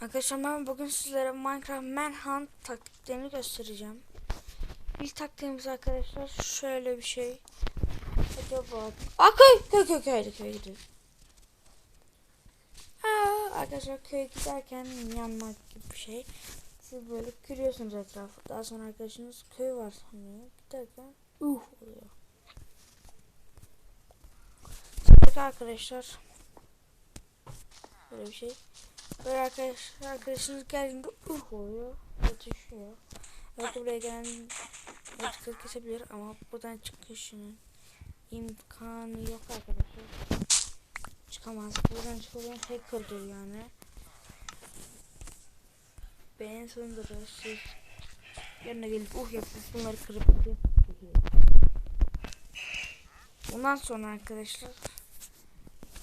Arkadaşlar ben bugün sizlere Minecraft Manhunt taktiklerini göstereceğim. İlk taktiğimiz arkadaşlar şöyle bir şey. Acaba... Aa köy köy köy köy köy gidiyor. Aa, arkadaşlar köye giderken yanmak gibi bir şey. Siz böyle kürüyorsunuz etrafı. Daha sonra arkadaşınız köy var sanıyor. Giderken uh oluyor. Sonra arkadaşlar böyle bir şey. Böyle arkadaş, arkadaşınız geldiğinde uh oluyor. Düşüyor. Evet buraya gelen vakit kesebilir ama buradan çıkışının imkanı yok arkadaşlar. Çıkamaz. Buradan çıkabilen hacker'dır yani. Ve en sonunda da siz yanına gelip uh yapıp bunları kırıp Bundan sonra arkadaşlar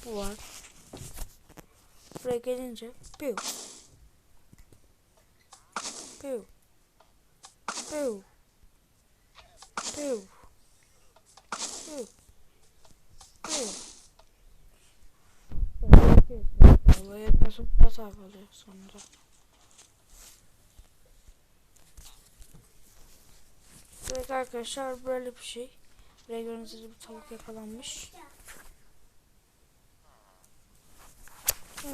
bu var. Buraya gelince piu piu piu piu piu piu Olaya nasıl hata oluyor sonra. Evet arkadaşlar böyle bir şey. Buraya gibi bir tavuk yakalanmış.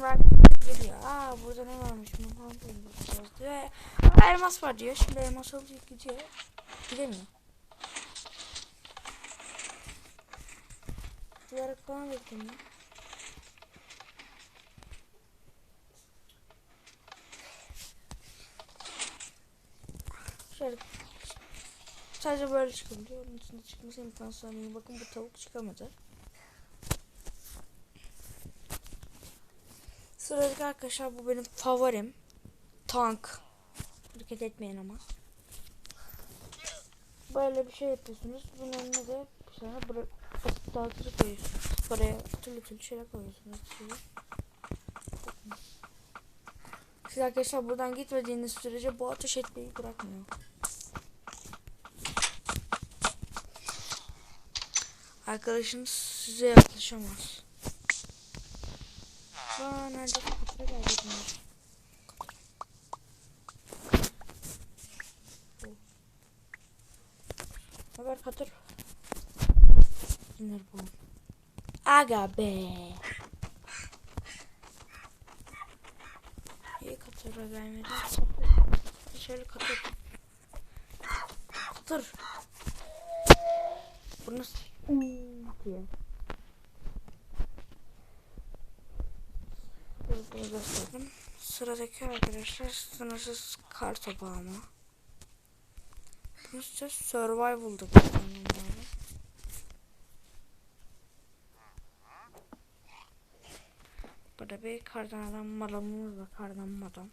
Şimdi arkadaşlar geliyor. Aa burada ne varmış? Bunu falan bulacağız diyor. Aa, elmas var diyor. Şimdi elmas alacak gidiyor. Gidemiyor. Duvara falan bekleniyor. Şöyle sadece böyle çıkabiliyor. Onun içinde çıkması imkansız. Yani bakın bu tavuk çıkamadı. Sıradaki arkadaşlar bu benim favorim. Tank. Hareket etmeyin ama. Böyle bir şey yapıyorsunuz. Bunun önüne de bir tane bırak dağıtıcı koyuyorsunuz. Buraya türlü türlü şeyler koyuyorsunuz. Size. Siz arkadaşlar buradan gitmediğiniz sürece bu ateş etmeyi bırakmıyor. Arkadaşınız size yaklaşamaz. Aa nerede kapıya geldi bunlar. Haber katır. Dinler bu. Aga be. İyi katıra gelmedi. Şöyle katır. Katır. Bu nasıl? diye. Bunu gösterdim. Sıradaki arkadaşlar sınırsız kar topu ama. Bunu size survival'da kullanıyorum. Burada bir kardan adam malamımız var. Kardan madam.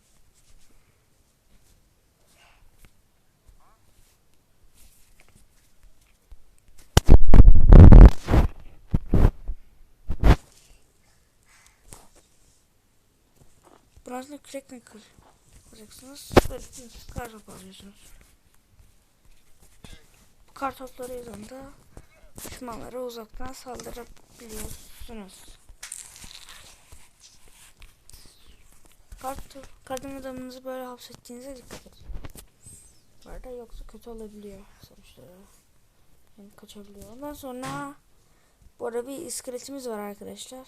Burasını kürekle kır. Kıracaksınız. Böyle siz kar topu alıyorsunuz. Bu kar topları yüzünden düşmanlara uzaktan saldırabiliyorsunuz. Kart, kardan adamınızı böyle hapsettiğinize dikkat edin. Bu yoksa kötü olabiliyor sonuçları. Yani kaçabiliyor. Ondan sonra bu arada bir iskeletimiz var arkadaşlar.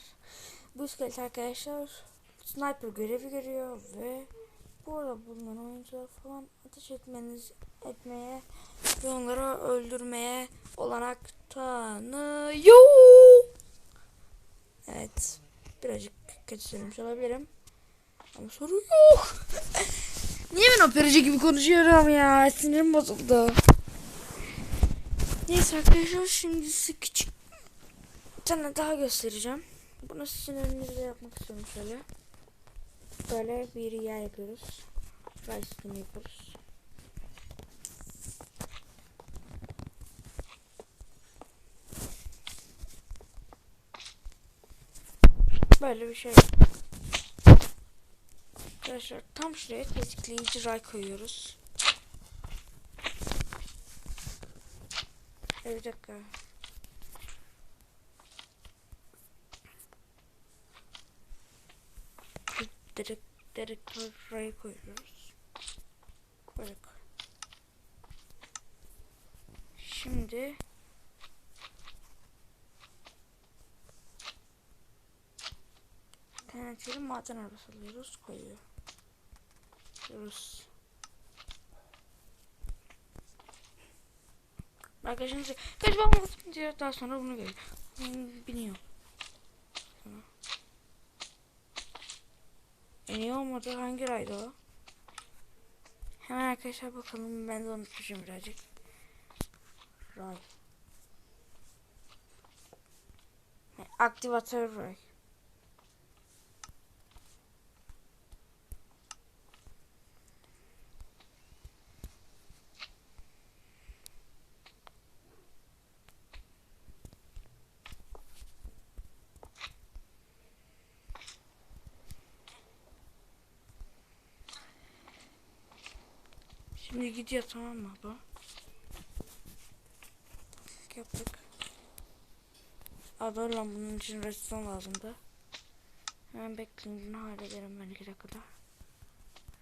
Bu iskelet arkadaşlar sniper görevi görüyor ve bu arada bulunan oyuncular falan ateş etmeniz etmeye ve onları öldürmeye olanak tanıyor. Evet. Birazcık kötü söylemiş olabilirim. Ama soru yok. Niye ben operacı gibi konuşuyorum ya? Sinirim bozuldu. Neyse arkadaşlar şimdi size küçük bir tane daha göstereceğim. Bunu sizin önünüzde yapmak istiyorum şöyle. Böyle bir yer yapıyoruz. Rice yapıyoruz. Böyle bir şey. Arkadaşlar tam şuraya tetikleyici ray koyuyoruz. Bir dakika. Direkt direktörayı koyuyoruz. Koyduk. Şimdi TNT'li maden arabası alıyoruz koyuyor. Diyoruz. Arkadaşlar kaç babam diyor daha sonra bunu görüyor. Biniyor. Sonra. Olmadı hangi raydı o? Hemen arkadaşlar bakalım ben de unutmuşum birazcık. Ray. Aktivatör ray. Şimdi gidiyor tamam mı bu? Yaptık. Aa doğru lan bunun için restoran lazımdı. Hemen bekleyin bunu ben iki dakikada.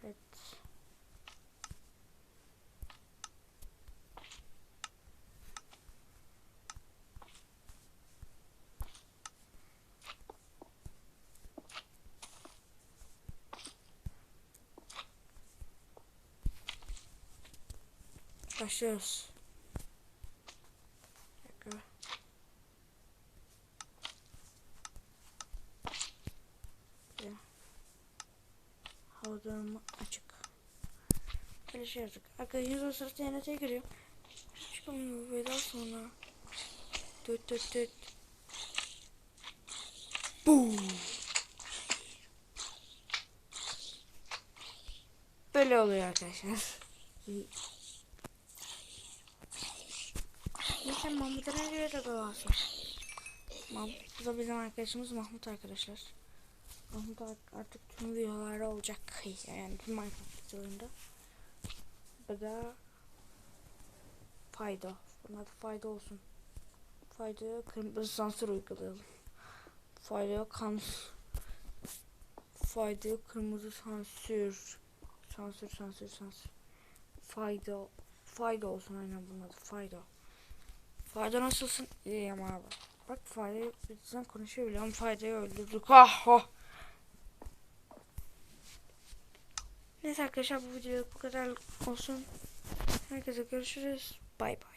Evet. Başlıyoruz. Bir dakika. Ya. Hava durumu açık. Böyle şey yaptık. Arkadaşlar o sırada TNT'ye giriyor. Çıkamıyor ve daha sonra. Düt düt. Boom. Böyle oluyor arkadaşlar. Ne göre de doğası. Mahmut, bu da bizim arkadaşımız Mahmut arkadaşlar. Mahmut ar- artık tüm videolarda olacak. Yani tüm Minecraft videolarında. Bu da fayda. Bunun adı fayda olsun. Faydaya kırmızı sansür uygulayalım. Faydaya kan faydaya kırmızı sansür. Sansür sansür sansür. Fayda fayda olsun aynen bunun adı fayda. Fayda nasılsın? İyi ama abi. Bak faydayı bizden konuşuyor bile ama faydayı öldürdük. Ah oh. Neyse arkadaşlar bu video bu kadar olsun. Herkese görüşürüz. Bay bay.